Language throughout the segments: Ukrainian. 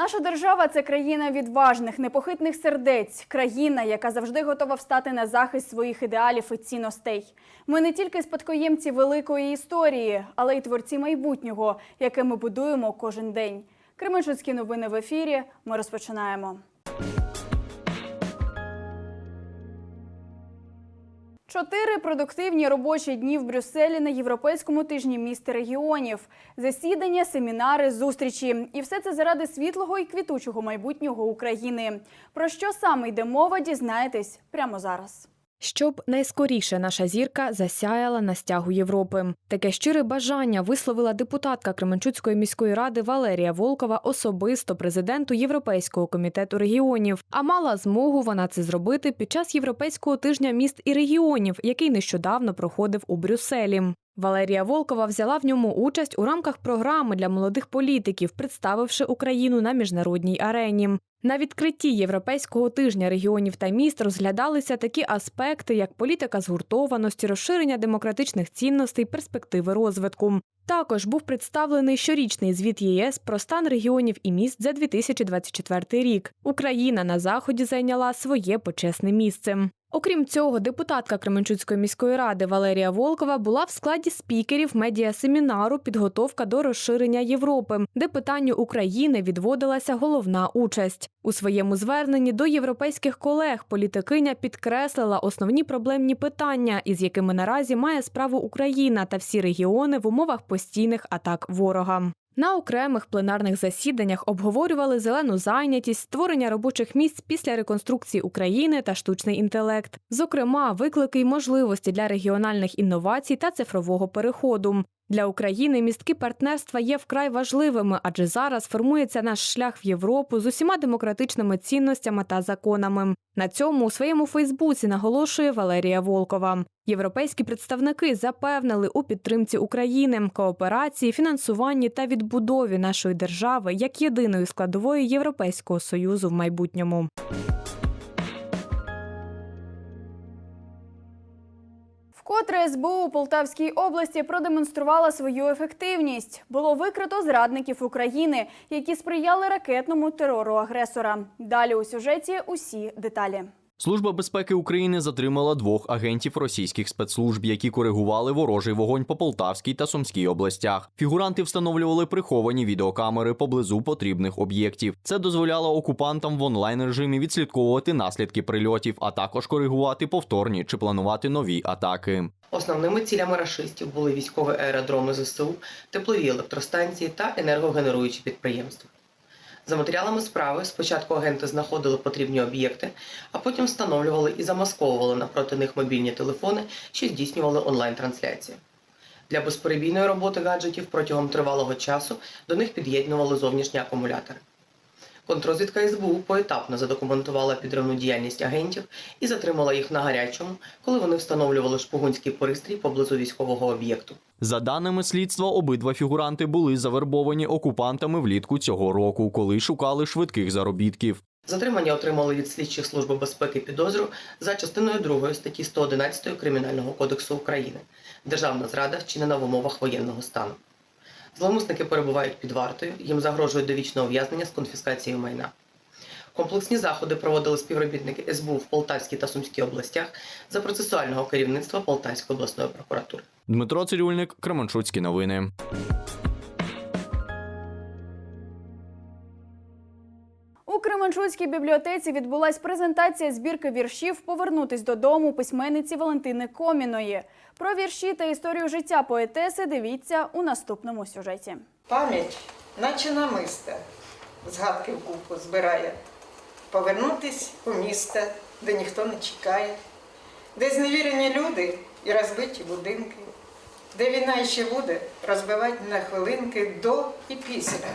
Наша держава це країна відважних, непохитних сердець, країна, яка завжди готова встати на захист своїх ідеалів і цінностей. Ми не тільки спадкоємці великої історії, але й творці майбутнього, яке ми будуємо кожен день. Кременчуцькі новини в ефірі. Ми розпочинаємо. Чотири продуктивні робочі дні в Брюсселі на європейському тижні міст регіонів, засідання, семінари, зустрічі. І все це заради світлого і квітучого майбутнього України. Про що саме йде мова, дізнаєтесь прямо зараз. Щоб найскоріше наша зірка засяяла на стягу Європи. Таке щире бажання висловила депутатка Кременчуцької міської ради Валерія Волкова особисто президенту Європейського комітету регіонів. А мала змогу вона це зробити під час Європейського тижня міст і регіонів, який нещодавно проходив у Брюсселі. Валерія Волкова взяла в ньому участь у рамках програми для молодих політиків, представивши Україну на міжнародній арені. На відкритті Європейського тижня регіонів та міст розглядалися такі аспекти, як політика згуртованості, розширення демократичних цінностей, перспективи розвитку. Також був представлений щорічний звіт ЄС про стан регіонів і міст за 2024 рік. Україна на заході зайняла своє почесне місце. Окрім цього, депутатка Кременчуцької міської ради Валерія Волкова була в складі спікерів медіасемінару Підготовка до розширення Європи, де питанню України відводилася головна участь. У своєму зверненні до європейських колег політикиня підкреслила основні проблемні питання, із якими наразі має справу Україна та всі регіони в умовах постійних атак ворога. На окремих пленарних засіданнях обговорювали зелену зайнятість, створення робочих місць після реконструкції України та штучний інтелект, зокрема, виклики й можливості для регіональних інновацій та цифрового переходу. Для України містки партнерства є вкрай важливими, адже зараз формується наш шлях в Європу з усіма демократичними цінностями та законами. На цьому у своєму Фейсбуці наголошує Валерія Волкова. Європейські представники запевнили у підтримці України, кооперації, фінансуванні та відбудові нашої держави як єдиної складової Європейського союзу в майбутньому. Вкотре СБУ у Полтавській області продемонструвала свою ефективність. Було викрито зрадників України, які сприяли ракетному терору агресора. Далі у сюжеті усі деталі. Служба безпеки України затримала двох агентів російських спецслужб, які коригували ворожий вогонь по Полтавській та Сумській областях. Фігуранти встановлювали приховані відеокамери поблизу потрібних об'єктів. Це дозволяло окупантам в онлайн режимі відслідковувати наслідки прильотів, а також коригувати повторні чи планувати нові атаки. Основними цілями рашистів були військові аеродроми ЗСУ, теплові електростанції та енергогенеруючі підприємства. За матеріалами справи спочатку агенти знаходили потрібні об'єкти, а потім встановлювали і замасковували напроти них мобільні телефони, що здійснювали онлайн-трансляції. Для безперебійної роботи гаджетів протягом тривалого часу до них під'єднували зовнішні акумулятори. Контрозвідка СБУ поетапно задокументувала підривну діяльність агентів і затримала їх на гарячому, коли вони встановлювали шпигунський пристрій поблизу військового об'єкту. За даними слідства, обидва фігуранти були завербовані окупантами влітку цього року, коли шукали швидких заробітків. Затримання отримали від слідчих служби безпеки підозру за частиною 2 статті 111 Кримінального кодексу України Державна зрада вчинена в умовах воєнного стану. Зловмисники перебувають під вартою, їм загрожує довічне ув'язнення з конфіскацією майна. Комплексні заходи проводили співробітники СБУ в Полтавській та Сумській областях за процесуального керівництва Полтавської обласної прокуратури. Дмитро Цирюльник, Кременчуцькі новини. У Кременчуцькій бібліотеці відбулась презентація збірки віршів Повернутись додому письменниці Валентини Коміної. Про вірші та історію життя поетеси дивіться у наступному сюжеті. Пам'ять, наче намиста, згадки в купу збирає. Повернутись у місто, де ніхто не чекає, де зневірені люди і розбиті будинки, де війна ще буде розбивати на хвилинки до і після.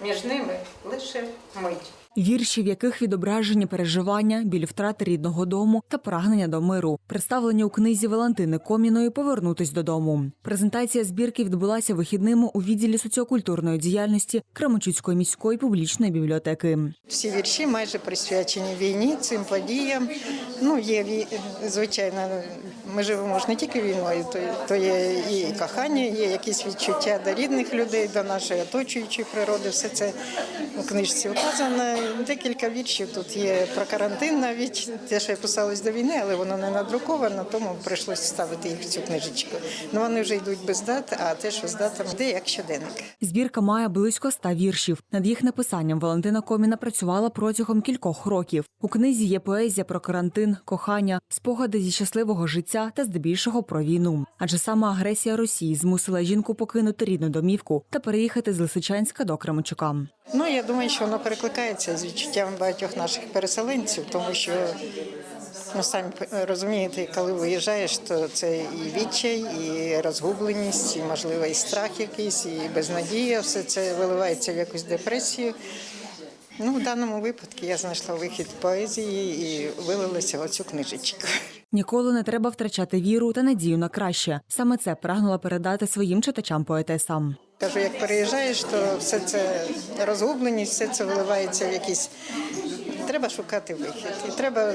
Між ними лише мить. Вірші, в яких відображені переживання, біль втрати рідного дому та прагнення до миру, представлені у книзі Валентини Коміної Повернутись додому. Презентація збірки відбулася вихідними у відділі соціокультурної діяльності Кременчуцької міської публічної бібліотеки. Всі вірші майже присвячені війні, цим подіям. Ну, є звичайно, ми живемо ж не тільки війною, то є і кохання, є якісь відчуття до рідних людей, до нашої оточуючої природи. Все це у книжці вказано. Декілька віршів тут є про карантин, навіть те, що я писалось до війни, але воно не надруковано, тому прийшлося ставити їх в цю книжечку. Ну вони вже йдуть без дат, а те, що з датами, де як щоденник. Збірка має близько ста віршів. Над їх написанням Валентина Коміна працювала протягом кількох років. У книзі є поезія про карантин, кохання, спогади зі щасливого життя та здебільшого про війну. Адже саме агресія Росії змусила жінку покинути рідну домівку та переїхати з Лисичанська до Кременчука. Ну, я думаю, що воно перекликається з відчуттям багатьох наших переселенців, тому що ну, самі розумієте, коли виїжджаєш, то це і відчай, і розгубленість, і можливо і страх якийсь, і безнадія. Все це виливається в якусь депресію. Ну, в даному випадку я знайшла вихід поезії і вилилася оцю книжечку. Ніколи не треба втрачати віру та надію на краще. Саме це прагнула передати своїм читачам поетеса. Кажу, як переїжджаєш, то все це розгубленість, все це виливається в якісь. Треба шукати вихід. І треба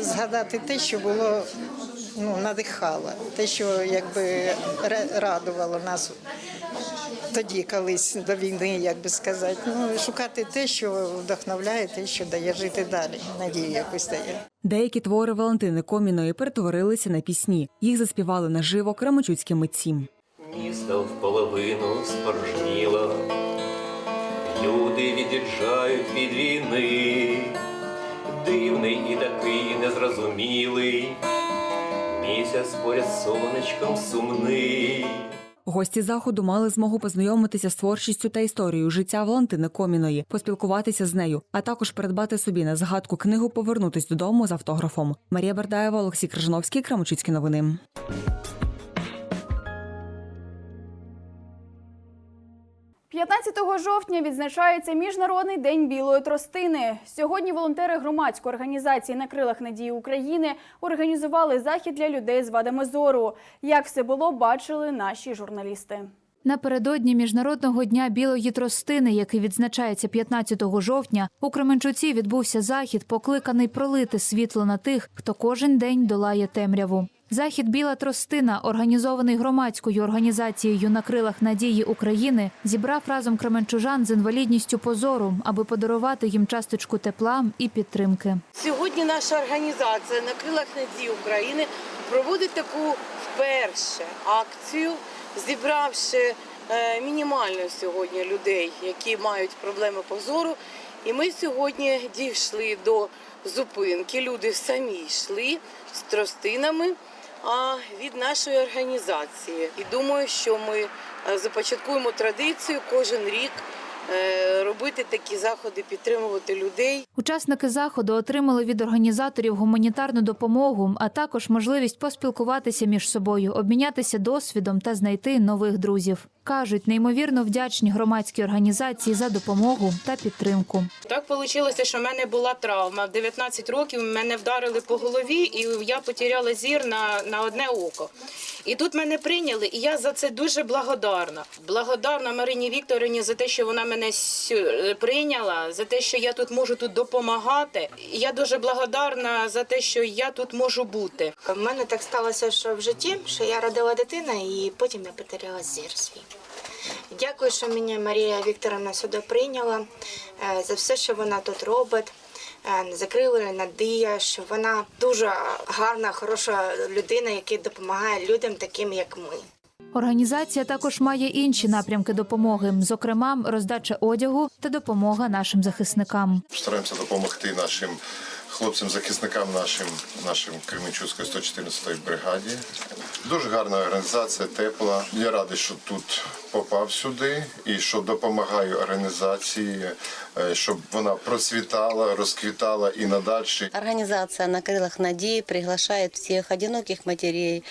згадати те, що було ну, надихало, те, що якби ра- радувало нас тоді, колись до війни, як би сказати. Ну, шукати те, що вдохновляє, те, що дає жити далі. Надію якусь дає. Деякі твори Валентини Коміної перетворилися на пісні. Їх заспівали наживо кременчуцькі митці. Місто вполовину спорожніло, люди від'їжджають від війни, дивний і такий незрозумілий, місяць поряд сонечком сумний. Гості заходу мали змогу познайомитися з творчістю та історією життя Валентини Коміної, поспілкуватися з нею, а також придбати собі на згадку книгу Повернутись додому з автографом. Марія Бердаєва, Олексій Крижановський, Крамочицькі новини. 15 жовтня відзначається Міжнародний день білої тростини. Сьогодні волонтери громадської організації на крилах надії України організували захід для людей з вадами зору. Як все було, бачили наші журналісти. Напередодні міжнародного дня білої тростини, який відзначається 15 жовтня, у Кременчуці відбувся захід, покликаний пролити світло на тих, хто кожен день долає темряву. Захід Біла тростина, організований громадською організацією на крилах надії України, зібрав разом кременчужан з інвалідністю позору, аби подарувати їм часточку тепла і підтримки. Сьогодні наша організація на крилах надії України проводить таку вперше акцію, зібравши е, мінімально сьогодні людей, які мають проблеми позору. І ми сьогодні дійшли до зупинки. Люди самі йшли з тростинами а, від нашої організації. І думаю, що ми е, започаткуємо традицію кожен рік робити такі заходи, підтримувати людей. Учасники заходу отримали від організаторів гуманітарну допомогу, а також можливість поспілкуватися між собою, обмінятися досвідом та знайти нових друзів. Кажуть, неймовірно вдячні громадській організації за допомогу та підтримку. Так вийшло, що в мене була травма. В 19 років мене вдарили по голові, і я потеряла зір на, на одне око. І тут мене прийняли, і я за це дуже благодарна. Благодарна Марині Вікторівні за те, що вона мене прийняла, за те, що я тут можу тут допомагати. І Я дуже благодарна за те, що я тут можу бути. У мене так сталося, що в житті, що я родила дитину і потім я потеряла зір свій. Дякую, що мене Марія Вікторовна сюди прийняла е, за все, що вона тут робить. Е, Закрили надія, що вона дуже гарна, хороша людина, яка допомагає людям, таким як ми. Організація також має інші напрямки допомоги, зокрема, роздача одягу та допомога нашим захисникам. Стараємося допомогти нашим хлопцям-захисникам, нашим, нашим Кременчуцької 114-ї бригаді. Дуже гарна організація, тепла. Я радий, що тут попав сюди і що допомагаю організації, щоб вона процвітала, розквітала і надальше. Организация «На крылах надеи» приглашает всех одиноких матерей,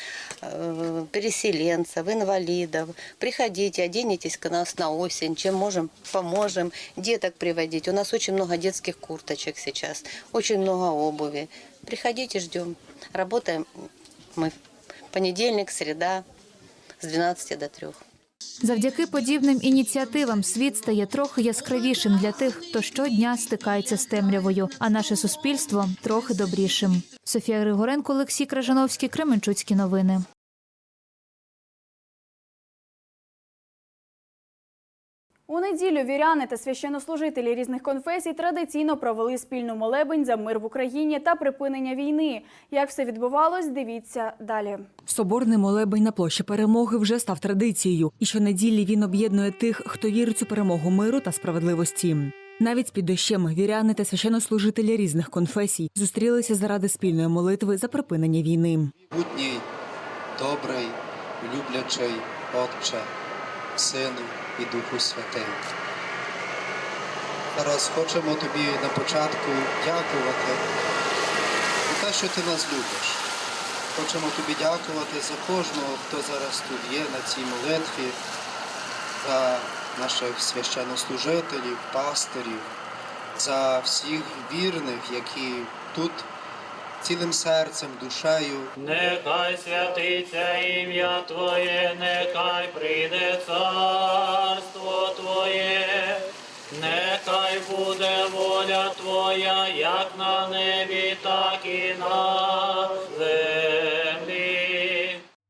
э, переселенцев, инвалидов. Приходите, оденетесь к нас на осень, чем можем, поможем. Деток приводить. У нас очень много детских курточек сейчас, очень много обуви. Приходите, ждем. Работаем мы в понедельник, среда с 12 до 3. Завдяки подібним ініціативам світ стає трохи яскравішим для тих, хто щодня стикається з темрявою, а наше суспільство трохи добрішим. Софія Григоренко, Олексій Кражановський, Кременчуцькі новини. У неділю віряни та священнослужителі різних конфесій традиційно провели спільну молебень за мир в Україні та припинення війни. Як все відбувалось, дивіться далі. Соборний молебень на площі перемоги вже став традицією, і щонеділі він об'єднує тих, хто вірить у перемогу миру та справедливості. Навіть під дощем віряни та священнослужителі різних конфесій зустрілися заради спільної молитви за припинення війни. Будній, добрий, люблячий Отче, Сину і Духу Святий. Зараз хочемо тобі на початку дякувати за те, що ти нас любиш. Хочемо тобі дякувати за кожного, хто зараз тут є на цій молитві, за наших священнослужителів, пастирів, за всіх вірних, які тут цілим серцем, душею Нехай святиться ім'я Твоє, нехай прийде царство Твоє, нехай буде воля Твоя, як на небі, так і на землі.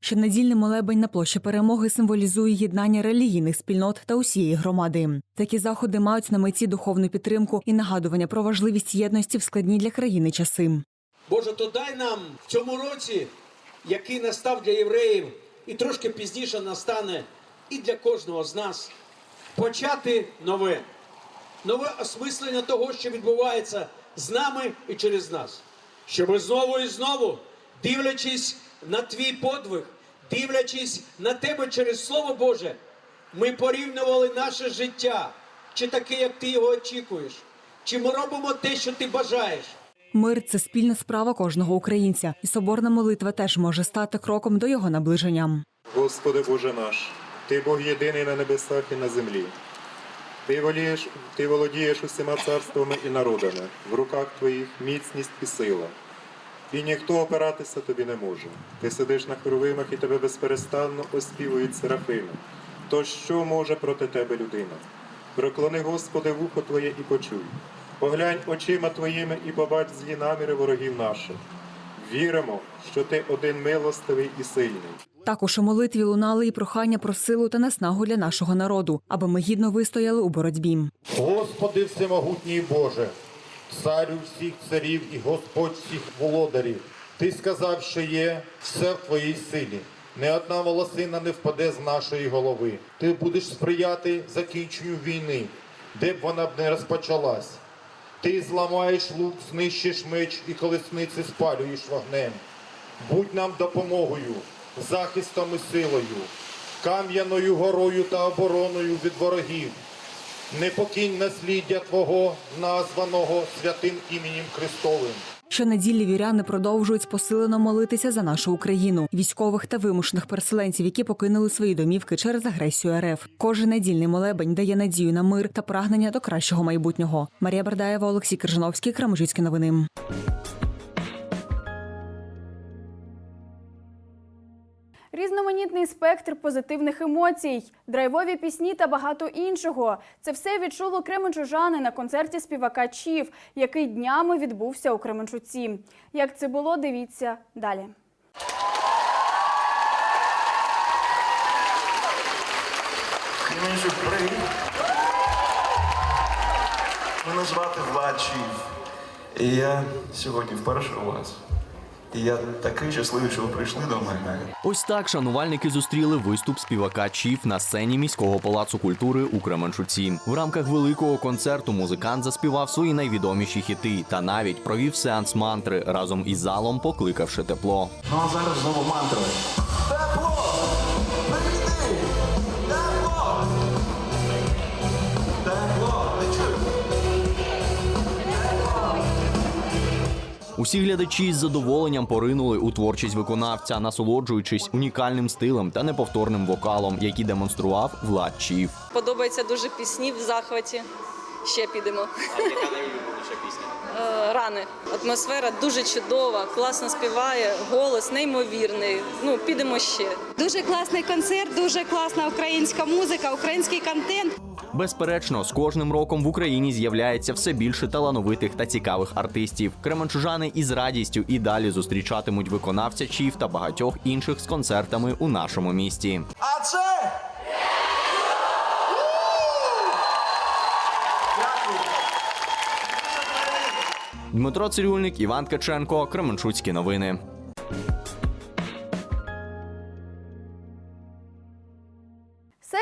Щонедільний молебень на площі перемоги символізує єднання релігійних спільнот та усієї громади. Такі заходи мають на меті духовну підтримку і нагадування про важливість єдності в складні для країни часи. Боже, то дай нам в цьому році, який настав для євреїв, і трошки пізніше настане і для кожного з нас, почати нове, нове осмислення того, що відбувається з нами і через нас. Щоб знову і знову, дивлячись на твій подвиг, дивлячись на тебе через Слово Боже, ми порівнювали наше життя, чи таке, як ти його очікуєш, чи ми робимо те, що ти бажаєш. Мир це спільна справа кожного українця, і соборна молитва теж може стати кроком до його наближення. Господи Боже наш, Ти Бог єдиний на небесах і на землі. Ти волієш, ти володієш усіма царствами і народами, в руках твоїх міцність і сила. І ніхто опиратися тобі не може. Ти сидиш на хоровимах і тебе безперестанно оспівують серафими. То що може проти тебе людина? Проклони, Господи, вухо Твоє і почуй. Поглянь очима Твоїми і побач злі наміри ворогів наших. Віримо, що ти один милостивий і сильний. Також у молитві лунали і прохання про силу та наснагу для нашого народу, аби ми гідно вистояли у боротьбі. Господи всемогутній Боже, царю всіх царів і Господь всіх володарів, Ти сказав, що є все в Твоїй силі. Не одна волосина не впаде з нашої голови. Ти будеш сприяти закінченню війни, де б вона б не розпочалась. Ти зламаєш лук, знищиш меч і колесниці спалюєш вогнем. Будь нам допомогою, захистом і силою, кам'яною горою та обороною від ворогів. Не покинь насліддя Твого, названого святим іменем Христовим. Щонеділі віряни продовжують посилено молитися за нашу Україну, військових та вимушених переселенців, які покинули свої домівки через агресію РФ. Кожен недільний молебень дає надію на мир та прагнення до кращого майбутнього. Марія Бердаєва, Олексій Крижановський, Крамжицькі новини. Різноманітний спектр позитивних емоцій, драйвові пісні та багато іншого. Це все відчуло кременчужани на концерті співака Чів, який днями відбувся у Кременчуці. Як це було, дивіться далі. Кременчук, привіт. Мене звати Влад Чів. І я сьогодні вперше у вас. І я такий щасливий, що ви прийшли до мене. Ось так шанувальники зустріли виступ співака Чіф на сцені міського палацу культури у Кременчуці. В рамках великого концерту музикант заспівав свої найвідоміші хіти та навіть провів сеанс мантри разом із залом, покликавши тепло. Ну а зараз знову мантра. Усі глядачі з задоволенням поринули у творчість виконавця, насолоджуючись унікальним стилем та неповторним вокалом, який демонстрував Влад Чіф. Подобається дуже пісні в захваті. Ще підемо. А яка найулюбленіша пісня? Е, Рани. Атмосфера дуже чудова, класно співає, голос неймовірний. Ну, підемо ще. Дуже класний концерт, дуже класна українська музика, український контент. Безперечно, з кожним роком в Україні з'являється все більше талановитих та цікавих артистів. Кременчужани із радістю і далі зустрічатимуть виконавця Чів та багатьох інших з концертами у нашому місті. А це Дмитро Цирюльник, Іван Ткаченко, Кременчуцькі новини.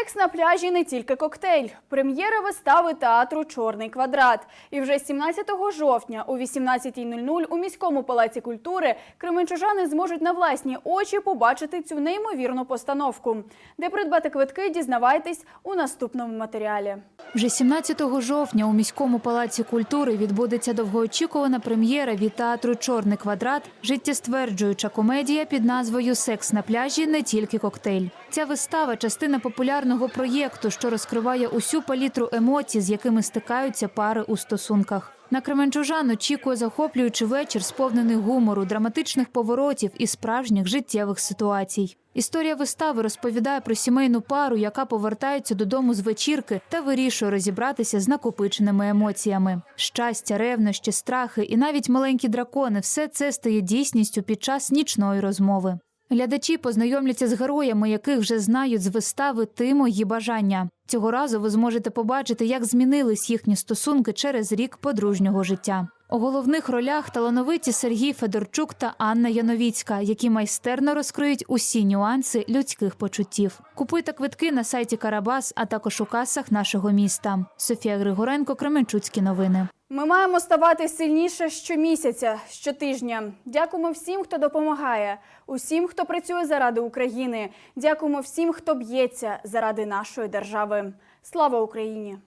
Секс на пляжі не тільки коктейль. Прем'єра вистави театру Чорний квадрат. І вже 17 жовтня о 18.00 у міському палаці культури кременчужани зможуть на власні очі побачити цю неймовірну постановку. Де придбати квитки, дізнавайтесь у наступному матеріалі. Вже 17 жовтня у міському палаці культури відбудеться довгоочікувана прем'єра від театру Чорний квадрат, життєстверджуюча комедія під назвою Секс на пляжі не тільки коктейль. Ця вистава частина популярного проєкту, що розкриває усю палітру емоцій, з якими стикаються пари у стосунках. На Кременчужан очікує захоплюючий вечір, сповнений гумору, драматичних поворотів і справжніх життєвих ситуацій. Історія вистави розповідає про сімейну пару, яка повертається додому з вечірки та вирішує розібратися з накопиченими емоціями. Щастя, ревнощі, страхи і навіть маленькі дракони все це стає дійсністю під час нічної розмови. Глядачі познайомляться з героями, яких вже знають з вистави «Ти мої бажання. Цього разу ви зможете побачити, як змінились їхні стосунки через рік подружнього життя. У головних ролях талановиті Сергій Федорчук та Анна Яновіцька, які майстерно розкриють усі нюанси людських почуттів. Купуйте квитки на сайті Карабас, а також у касах нашого міста. Софія Григоренко, Кременчуцькі новини. Ми маємо ставати сильніше щомісяця, щотижня. Дякуємо всім, хто допомагає, усім, хто працює заради України. Дякуємо всім, хто б'ється заради нашої держави. Слава Україні!